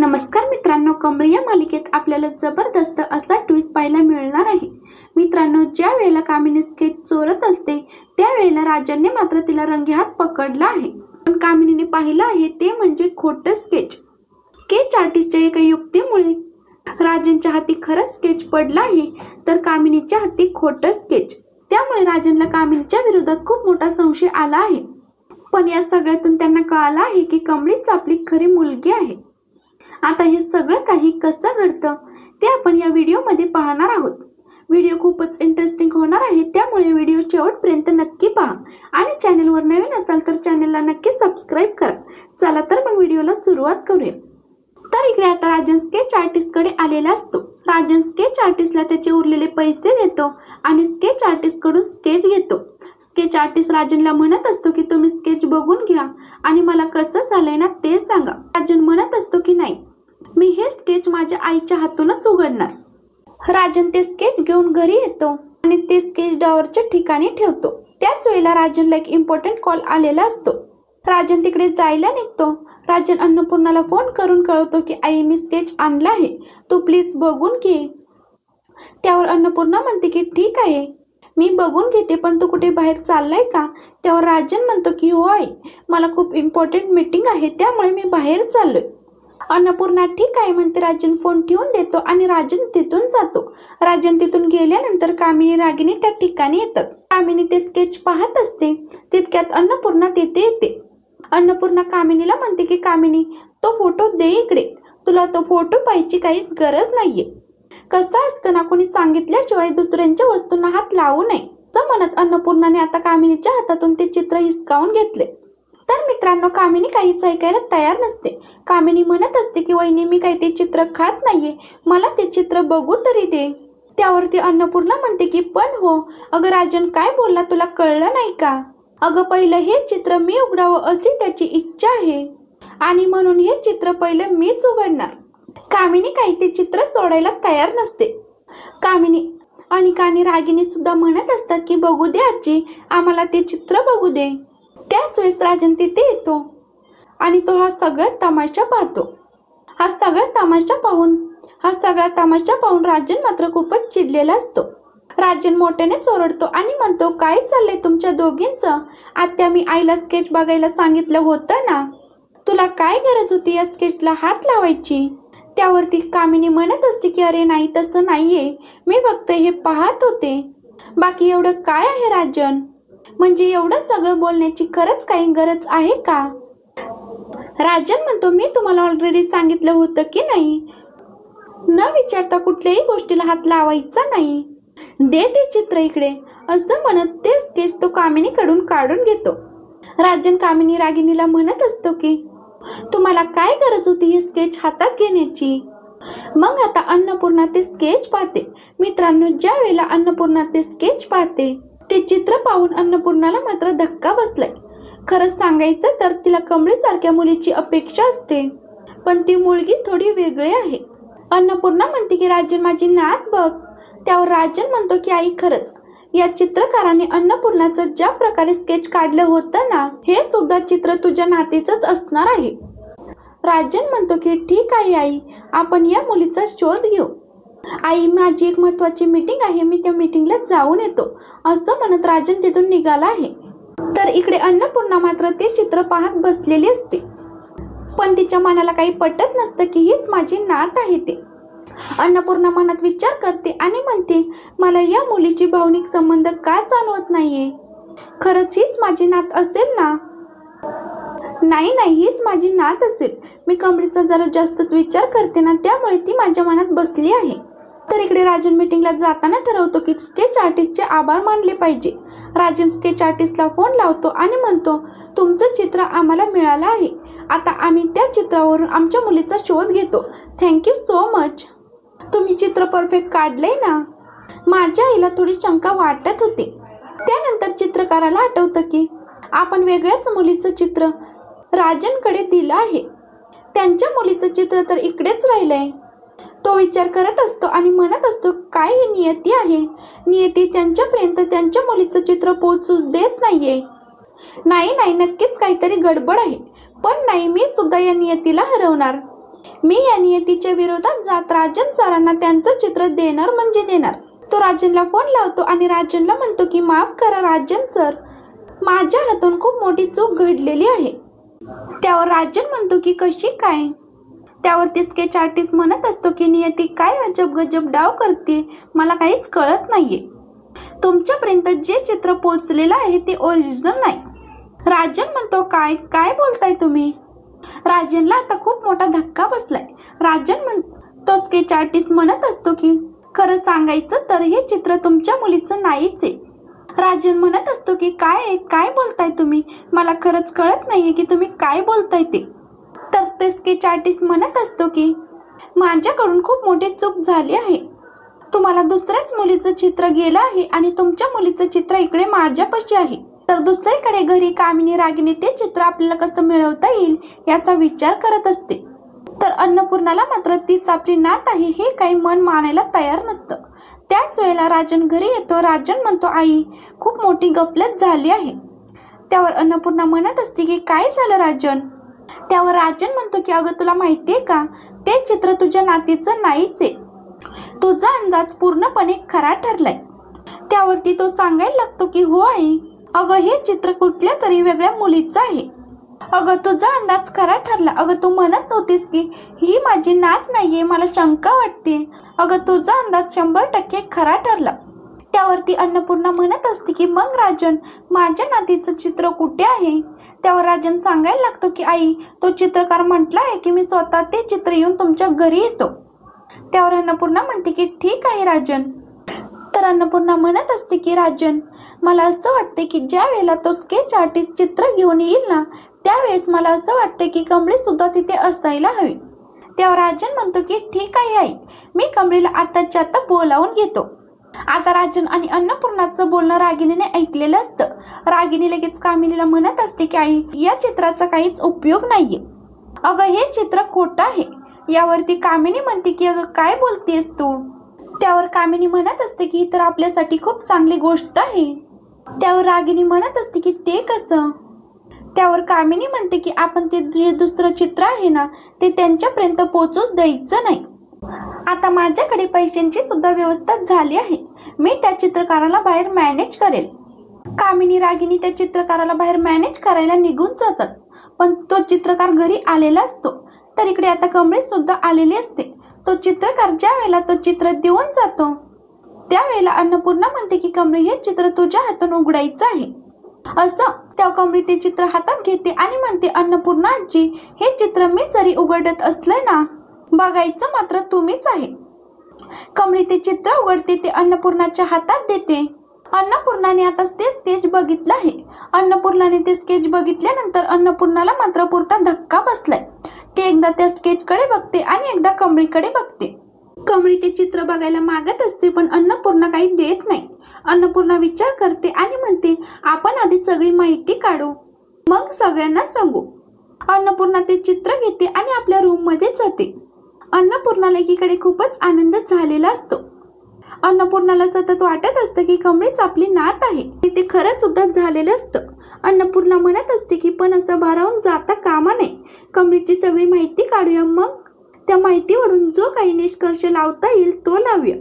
नमस्कार मित्रांनो कमळ या मालिकेत आपल्याला जबरदस्त असा ट्विस्ट पाहायला मिळणार आहे. मित्रांनो ज्या वेळेला कामिनी स्केच चोरत असते त्यावेळेला राजाने मात्र तिला रंगेहात पकडला आहे. पण कामिनीने पाहिलं आहे ते म्हणजे खोटं स्केच स्केच आर्टिस्टच्या एका युक्तीमुळे राजनच्या हाती खरंच स्केच पडला आहे तर कामिनीच्या हाती खोटं स्केच त्यामुळे राजनला कामिनीच्या विरोधात खूप मोठा संशय आला आहे. पण या सगळ्यातून त्यांना कळालं आहे की कमळीच आपली खरी मुलगी आहे. आता हे सगळं काही कसं घडतं ते आपण या व्हिडिओमध्ये पाहणार आहोत. व्हिडिओ खूपच इंटरेस्टिंग होणार आहे त्यामुळे व्हिडिओ शेवटपर्यंत नक्की पहा. आणि चॅनेलवर नवीन असाल तर चॅनेलला नक्की सबस्क्राईब करा. चला तर मग व्हिडिओला सुरुवात करूया. तर इकडे आता राजन स्केच आर्टिस्टकडे आलेला असतो. राजन स्केच आर्टिस्टला त्याचे उरलेले पैसे देतो आणि स्केच आर्टिस्टकडून स्केच घेतो. स्केच आर्टिस्ट राजनला म्हणत असतो की तुम्ही स्केच बघून घ्या आणि मला कसं झालंय ना ते सांगा. राजन म्हणत असतो की नाही मी हे स्केच माझ्या आईच्या हातूनच उघडणार. राजन ते स्केच घेऊन घरी येतो आणि ते स्केच डॉवरच्या ठिकाणी ठेवतो. त्याच वेळेला राजनला एक इम्पॉर्टंट कॉल आलेला असतो. राजन तिकडे जायला निघतो. राजन अन्नपूर्णाला फोन करून कळवतो की आई मी स्केच आणला आहे. तू प्लीज बघून घे. त्यावर अन्नपूर्णा म्हणते की ठीक आहे. मी बघून घेते पण तू कुठे बाहेर चाललाय का? त्यावर राजन म्हणतो की हो आई मला खूप इम्पॉर्टंट मीटिंग आहे त्यामुळे मी बाहेर चाललोय. अन्नपूर्णा ठीक आहे म्हणते राजन फोन ठेवून देतो. आणि राजन तिथून जातो. राजन तिथून गेल्यानंतर कामिनी रागिनी त्या ठिकाणी येतात. कामिनी ते स्केच पाहत असते. तितक्यात अन्नपूर्णा तिथे येते. अन्नपूर्णा कामिनीला म्हणते की कामिनी तो फोटो दे इकडे. तुला तो फोटो पाहायची काहीच गरज नाहीये. कसं असतं ना कोणी सांगितल्याशिवाय दुसऱ्यांच्या वस्तूंना हात लावू नये. असं म्हणत अन्नपूर्णाने आता कामिनीच्या हातातून ते चित्र हिसकावून घेतले. तर मित्रांनो कामिनी काहीच ऐकायला तयार नसते. कामिनी म्हणत असते की वहिनी मी काही ते चित्र खात नाहीये. मला ते चित्र बघू तरी दे. त्यावरती अन्नपूर्णा म्हणते की पण हो अगं राजन काय बोलला तुला कळलं नाही का? अगं पहिलं हे चित्र मी उघडावं अशी त्याची इच्छा आहे. आणि म्हणून हे चित्र पहिलं मीच उघडणार. कामिनी काही ते चित्र सोडायला तयार नसते. कामिनी आणि कानी रागिनी सुद्धा म्हणत असतात की बघू दे आजी आम्हाला ते चित्र बघू दे. त्याच वेळेस राजन तिथे येतो आणि तो हा सगळा तमाशा पाहतो. हा सगळा तमाशा पाहून हा सगळा तमाशा पाहून राजन मात्र खूपच चिडलेला असतो. राजन मोठ्याने ओरडतो आणि म्हणतो काय चाललंय तुमच्या दोघींचं? आत्या मी आईला स्केच बघायला सांगितलं होतं ना? तुला काय गरज होती या स्केचला हात लावायची? त्यावरती कामिनी म्हणत असते की अरे नाही तसं नाहीये. मी फक्त हे पाहत होते. बाकी एवढं काय आहे राजन? म्हणजे एवढं सगळं बोलण्याची खरंच काही गरज आहे का? राजन म्हणतो मी तुम्हाला ऑलरेडी सांगितलं होतं की नाही. न विचारता कुठल्याही गोष्टीला हात लावायचा नाही. दे ते चित्र इकडे. असं म्हणत तेच केस तो कामिनीकडून काढून घेतो. राजन कामिनी रागिनीला म्हणत असतो की तुम्हाला काय गरज होती ही स्केच हातात घेण्याची? मग आता अन्नपूर्णा ते स्केच पाहते. मित्रांनो ज्या वेळेला अन्नपूर्णा ते स्केच पाहते ते चित्र पाहून अन्नपूर्णाला मात्र धक्का बसलाय. खरंच सांगायचं तर तिला कमळीसारख्या मुलीची अपेक्षा असते. पण ती मुलगी थोडी वेगळी आहे. अन्नपूर्णा म्हणते की राजन माझी नात बघ. त्यावर राजन म्हणतो की आई खरंच या चित्रकाराने अन्नपूर्णाचं ज्या प्रकारे स्केच काढलं होतं ना हे सुद्धा चित्र तुझ्या नातीचंच असणार आहे. राजन म्हणतो की ठीक आहे आई. आपण या मुलीचा शोध घेऊ. आई माझी एक महत्वाची मीटिंग आहे. मी त्या मीटिंगला जाऊन येतो. असं म्हणत राजन तिथून निघाला आहे. तर इकडे अन्नपूर्णा मात्र ते चित्र पाहत बसलेली असते. पण तिच्या मनाला काही पटत नसतं की हीच माझी नात आहे ते. अन्नपूर्णा मनात विचार करते आणि म्हणते मला या मुलीची भावनिक संबंध का जाणवत नाहीये? खरंच हीच माझी नात असेल ना? नाही नाही हीच माझी नात असेल. मी कमळीचा जरा जास्तच विचार करते ना त्यामुळे ती माझ्या मनात बसली आहे. तर इकडे राजन मीटिंगला जाताना ठरवतो की स्केच आर्टिस्टचे आभार मानले पाहिजे. राजन स्केच आर्टिस्टला फोन लावतो आणि म्हणतो तुमचं चित्र आम्हाला मिळालं आहे. आता आम्ही त्या चित्रावरून आमच्या मुलीचा शोध घेतो. Thank you so much. तुम्ही चित्र परफेक्ट काढलंय ना? माझ्या आईला थोडी शंका वाटत होती. त्यानंतर चित्रकाराला आठवतं की आपण वेगळ्याच मुलीचं चित्र राजनकडे दिलं आहे. त्यांच्या मुलीचं चित्र तर इकडेच राहिलंय. तो विचार करत असतो आणि म्हणत असतो काय ही नियती आहे? नियती त्यांच्यापर्यंत त्यांच्या मुलीचं चित्र पोहोचू देत नाहीये. नाही नाही नक्कीच काहीतरी गडबड आहे. पण नाही मी सुद्धा या नियतीला हरवणार. मी या नियतीच्या विरोधात जात राजन सरांना त्यांचं चित्र देणार म्हणजे देणार. तो राजनला फोन लावतो आणि राजनला म्हणतो की माफ करा राजन सर. माझ्या हातून खूप मोठी चूक घडलेली आहे. त्यावर राजन म्हणतो की कशी काय? त्यावर ती स्केच आर्टिस्ट म्हणत असतो की नियती काय अजब गजब डाव करते? मला काहीच कळत नाहीये. तुमच्यापर्यंत जे चित्र पोचलेलं आहे ते ओरिजिनल नाही. राजन म्हणतो काय काय बोलताय तुम्ही? राजनला आता खूप मोठा धक्का बसलाय. राजन म्हण तो स्केच आर्टिस्ट म्हणत असतो की खरं सांगायचं तर हे चित्र तुमच्या मुलीचं नाहीच आहे. राजन म्हणत असतो की काय काय बोलताय तुम्ही? मला खरंच कळत नाहीये की तुम्ही काय बोलताय ते. तर ते स्केच आर्टिस्ट म्हणत असतो की माझ्याकडून खूप मोठी चूक झाली आहे. तुम्हाला दुसऱ्याच मुलीचं चित्र गेलं आहे आणि तुमच्या मुलीचं चित्र इकडे माझ्यापाशी आहे. तर दुसरीकडे घरी कामिनी रागिनी ते चित्र आपल्याला कसं मिळवता येईल याचा विचार करत असते. तर अन्नपूर्णाला मात्र तीच आपली नात आहे हे काही मन मानायला तयार नसतं. त्याच वेळेला राजन घरी येतो. राजन म्हणतो आई खूप मोठी गफलत झाली आहे. त्यावर अन्नपूर्णा म्हणत असते की काय झालं राजन? त्यावर राजन म्हणतो की अगं तुला माहितीये का? ते चित्र तुझ्या नातीचं नाहीच आहे. तुझा अंदाज पूर्णपणे खरा ठरलाय. त्यावरती तो सांगायला लागतो की हो आई अगं हे चित्र कुठल्या तरी वेगळ्या मुलीचं आहे. अगं तुझा अंदाज खरा ठरला. अगं तू म्हणत नव्हतीस की ही माझी नात नाहीये मला शंका वाटते. अगं तुझा अंदाज शंभर टक्के खरा ठरला. त्यावरती अन्नपूर्णा म्हणत असते की मग राजन माझ्या नातीचं चित्र कुठे आहे? त्यावर राजन सांगायला लागतो की आई तो चित्रकार म्हटला आहे की मी स्वतः ते चित्र येऊन तुमच्या घरी येतो. त्यावर अन्नपूर्णा म्हणते की ठीक आहे राजन. तर अन्नपूर्णा म्हणत असते की राजन मला असं वाटते की ज्या वेळेला तो स्केच आर्टिस्ट चित्र घेऊन येईल ना त्यावेळेस मला असं वाटते की कमळी सुद्धा तिथे असायला हवी. त्यावर राजन म्हणतो की ठीक आहे आई. मी कमळीला आताच्या आता बोलावून घेतो. आता राजन आणि अन्नपूर्णाचं बोलणं रागिणीने ऐकलेलं असतं. रागिणी लगेच कामिनीला म्हणत असते की आई या चित्राचा काहीच उपयोग नाहीये. अगं हे चित्र खोटं आहे. यावरती कामिनी म्हणते की अगं काय बोलतेस तू? त्यावर कामिनी म्हणत असते की तर आपल्यासाठी खूप चांगली गोष्ट आहे. त्यावर रागिनी म्हणत असते की ते कसं? त्यावर कामिनी म्हणते की आपण ते जे दुसरं चित्र आहे ना ते त्यांच्यापर्यंत पोचूच द्यायचं नाही. आता माझ्याकडे पैशांची सुद्धा व्यवस्था झाली आहे. मी त्या चित्रकाराला बाहेर मॅनेज करेल. कामिनी रागिनी त्या चित्रकाराला बाहेर मॅनेज करायला निघून जातात. पण तो चित्रकार घरी आलेला असतो. तर इकडे आता कमळी सुद्धा आलेली असते. तो चित्रकार ज्या वेळेला तो चित्र देऊन जातो त्यावेळेला अन्नपूर्णा म्हणते की कमळी हे चित्र तुझ्या हातून उघडायचं आहे. असं त्या कमळी ते चित्र हातात घेते आणि म्हणते अन्नपूर्णाजी हे चित्र मी जरी उघडत असलं ना बघायचं मात्र तुम्हीच आहे. कमळी ते चित्र उघडते ते अन्नपूर्णाच्या हातात देते. अन्नपूर्णाने आता ते स्केच बघितलं आहे. अन्नपूर्णाने ते स्केच बघितल्यानंतर अन्नपूर्णाला मात्र पुरता धक्का बसलाय. ते एकदा त्या स्केचकडे बघते आणि एकदा कमळीकडे बघते. कमळी ते चित्र बघायला मागत असते पण अन्नपूर्णा काही देत नाही. अन्नपूर्णा विचार करते आणि म्हणते आपण आधी सगळी माहिती काढू. मग सगळ्यांना सांगू. अन्नपूर्णा ते चित्र घेते आणि आपल्या रूममध्ये जाते. अन्नपूर्णाला एकीकडे खूपच आनंद झालेला असतो. अन्नपूर्णाला सतत वाटत असतं की कमळीच आपली नात आहे. ते खरं सुद्धा झालेलं असतं. अन्नपूर्णा म्हणत असते की पण असं भारावून जाता कामा नये. कमळीची सगळी माहिती काढूया मग त्या माहितीवरून जो काही निष्कर्ष लावता येईल तो लावूया.